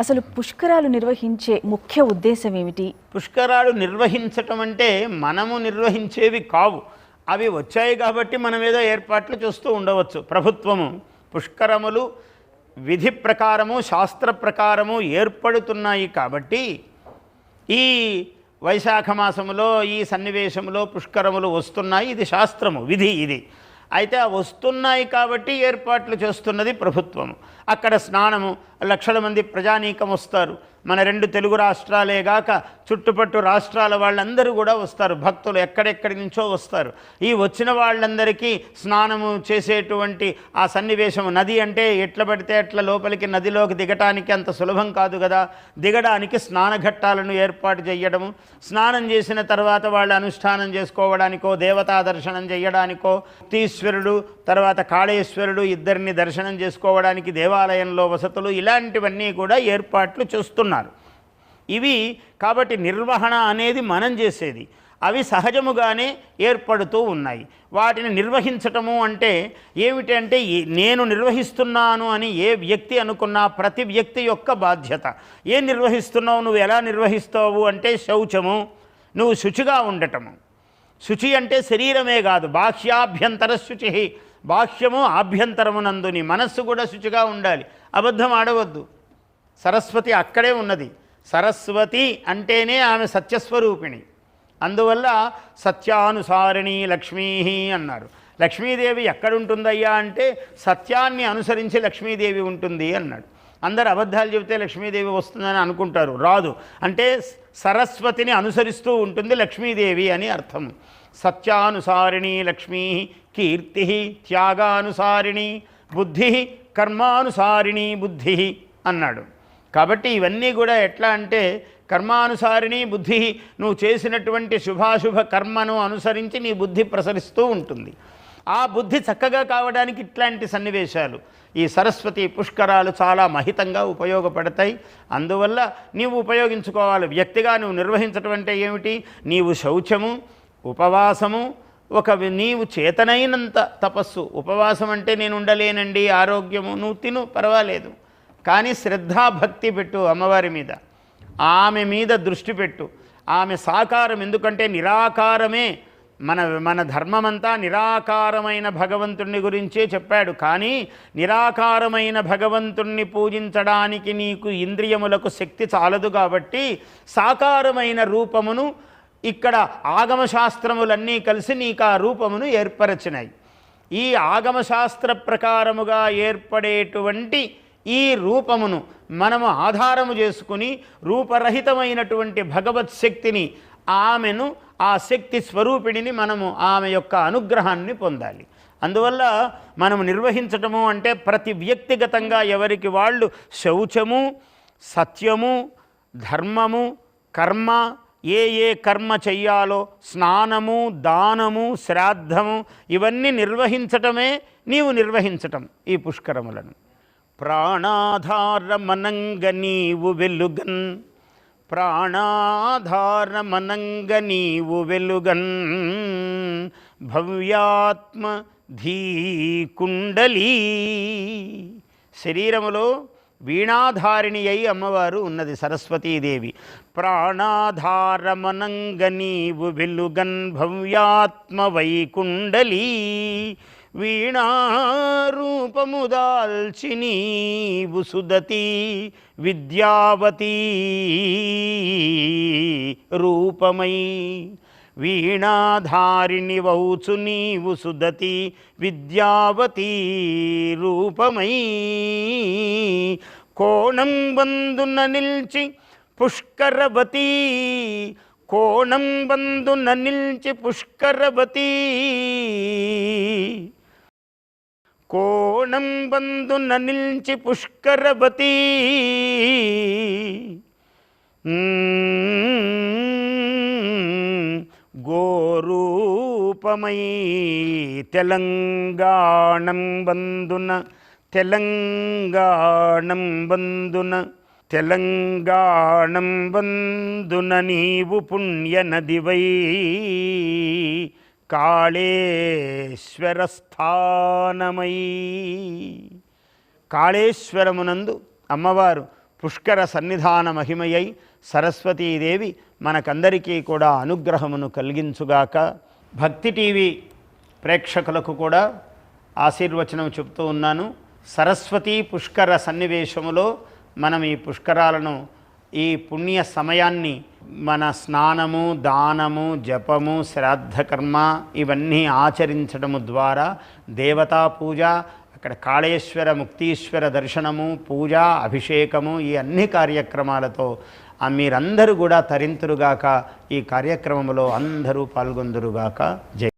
అసలు పుష్కరాలు నిర్వహించే ముఖ్య ఉద్దేశం ఏమిటి? పుష్కరాలు నిర్వహించటం అంటే మనము నిర్వహించేవి కావు. అవి వచ్చాయి కాబట్టి మనం ఏదో ఏర్పాట్లు చూస్తూ ఉండవచ్చు. ప్రభుత్వము పుష్కరములు విధి ప్రకారము శాస్త్ర ప్రకారము ఏర్పడుతున్నాయి కాబట్టి ఈ వైశాఖ మాసములో ఈ సన్నివేశంలో పుష్కరములు వస్తున్నాయి. ఇది శాస్త్రము విధి ఇది. అయితే వస్తున్నాయి కాబట్టి ఏర్పాట్లు చేస్తున్నది ప్రభుత్వము. అక్కడ స్నానము లక్షల మంది ప్రజానీకం వస్తారు. మన రెండు తెలుగు రాష్ట్రాలే గాక చుట్టుపట్టు రాష్ట్రాల వాళ్ళందరూ కూడా వస్తారు. భక్తులు ఎక్కడెక్కడి నుంచో వస్తారు. ఈ వచ్చిన వాళ్ళందరికీ స్నానము చేసేటువంటి ఆ సన్నివేశం నది అంటే ఎట్ల పడితే అట్లా లోపలికి నదిలోకి దిగటానికి అంత సులభం కాదు కదా. దిగడానికి స్నానఘట్టాలను ఏర్పాటు చేయడము స్నానం చేసిన తర్వాత వాళ్ళు అనుష్ఠానం చేసుకోవడానికో దేవతా దర్శనం చేయడానికో తీశ్వరుడు తర్వాత కాళేశ్వరుడు ఇద్దరిని దర్శనం చేసుకోవడానికి దేవాలయంలో వసతులు ఇలాంటివన్నీ కూడా ఏర్పాట్లు చేస్తున్నారు. ఇవి కాబట్టి నిర్వహణ అనేది మనం చేసేది. అవి సహజముగానే ఏర్పడుతూ ఉన్నాయి. వాటిని నిర్వహించటము అంటే ఏమిటంటే నేను నిర్వహిస్తున్నాను అని ఏ వ్యక్తి అనుకున్నా ప్రతి వ్యక్తి యొక్క బాధ్యత. ఏం నిర్వహిస్తున్నావు? నువ్వు ఎలా నిర్వహిస్తావు? అంటే శౌచము. నువ్వు శుచిగా ఉండటము. శుచి అంటే శరీరమే కాదు బాహ్యాభ్యంతర శుచి. బాహ్యము ఆభ్యంతరమునందు నీ మనస్సు కూడా శుచిగా ఉండాలి. అబద్ధం ఆడవద్దు. సరస్వతి అక్కడే ఉన్నది. సరస్వతి అంటేనే ఆమె సత్యస్వరూపిణి. అందువల్ల సత్యానుసారిణి లక్ష్మీ అన్నారు. లక్ష్మీదేవి ఎక్కడుంటుందయ్యా అంటే సత్యాన్ని అనుసరించి లక్ష్మీదేవి ఉంటుంది అన్నాడు. అందరు అబద్ధాలు చెబితే లక్ష్మీదేవి వస్తుందని అనుకుంటారు. రాదు. అంటే సరస్వతిని అనుసరిస్తూ ఉంటుంది లక్ష్మీదేవి అని అర్థం. సత్యానుసారిణి లక్ష్మీ కీర్తి త్యాగానుసారిణి బుద్ధి కర్మానుసారిణి బుద్ధి అన్నాడు. కాబట్టి ఇవన్నీ కూడా ఎట్లా అంటే కర్మానుసారిణి బుద్ధి నువ్వు చేసినటువంటి శుభాశుభ కర్మను అనుసరించి నీ బుద్ధి ప్రసరిస్తూ ఉంటుంది. ఆ బుద్ధి చక్కగా కావడానికి ఇట్లాంటి సన్నివేశాలు. ఈ సరస్వతి పుష్కరాలు చాలా మహితంగా ఉపయోగపడతాయి. అందువల్ల నీవు ఉపయోగించుకోవాలి. వ్యక్తిగా నువ్వు నిర్వహించటం అంటే ఏమిటి? నీవు శౌచము ఉపవాసము ఒక నీవు చేతనైనంత తపస్సు. ఉపవాసం అంటే నేను ఉండలేనండి ఆరోగ్యము నువ్వు తిను పర్వాలేదు. కానీ శ్రద్ధాభక్తి పెట్టు అమ్మవారి మీద. ఆమె మీద దృష్టి పెట్టు. ఆమె సాకారం ఎందుకంటే నిరాకారమే. మన మన ధర్మమంతా నిరాకారమైన భగవంతుణ్ణి గురించే చెప్పాడు. కానీ నిరాకారమైన భగవంతుణ్ణి పూజించడానికి నీకు ఇంద్రియములకు శక్తి చాలదు కాబట్టి సాకారమైన రూపమును ఇక్కడ ఆగమశాస్త్రములన్నీ కలిసి నీకు ఆ రూపమును ఏర్పరచినాయి ఈ ఆగమశాస్త్ర ప్రకారముగా ఏర్పడేటువంటి ఈ రూపమును మనము ఆధారము చేసుకుని రూపరహితమైనటువంటి భగవత్ శక్తిని ఆమెను ఆ శక్తి స్వరూపిణిని మనము ఆమె యొక్క అనుగ్రహాన్ని పొందాలి. అందువల్ల మనము నిర్వహించటము అంటే ప్రతి వ్యక్తిగతంగా ఎవరికి వాళ్ళు శౌచము సత్యము ధర్మము కర్మ ఏ ఏ కర్మ చెయ్యాలో స్నానము దానము శ్రాద్ధము ఇవన్నీ నిర్వహించటమే నీవు నిర్వహించటం ఈ పుష్కరములను. ప్రాణాధారమనంగ నీవు వెలుగన్ ప్రాణాధారమనంగ నీవు వెలుగన్ భవ్యాత్మ ధీకుండలీ. శరీరములో వీణాధారిణి అయి అమ్మవారు ఉన్నది సరస్వతీదేవి. ప్రాణాధారమనంగ నీవు వెలుగన్ భవ్యాత్మ వైకుండలీ. వీణారూపము దాల్చి నీవు సుదతి విద్యావతీ రూపమై. వీణాధారిణి వౌచు నీవు సుదతి విద్యావతి రూపమై. కోణం బందున నిల్చి పుష్కరవతి. కోణం బందున నిల్చి పుష్కరవతీ. కోణం బందున నిల్చి పుష్కరవతి గోరూపమై తెలంగాణం బందున తెలంగాణం బందున తెలంగాణం బందున నీవు పుణ్య నదివై కాళేశ్వర స్థానమై కాళేశ్వరమునందు అమ్మవారు పుష్కర సన్నిధాన మహిమయై సరస్వతీదేవి మనకందరికీ కూడా అనుగ్రహమును కలిగించుగాక. భక్తి టీవీ ప్రేక్షకులకు కూడా ఆశీర్వచనం చెప్తూ ఉన్నాను. సరస్వతీ పుష్కర సన్నివేశములో మనం ఈ పుష్కరాలను ఈ పుణ్య సమయాన్ని మన స్నానము దానము జపము శ్రాద్ధకర్మ ఇవన్నీ ఆచరించడము ద్వారా దేవతా పూజ అక్కడ కాళేశ్వర ముక్తీశ్వర దర్శనము పూజ అభిషేకము ఈ అన్ని కార్యక్రమాలతో మీరందరూ కూడా తరింతురుగాక ఈ కార్యక్రమంలో అందరూ పాల్గొందురుగాక. జై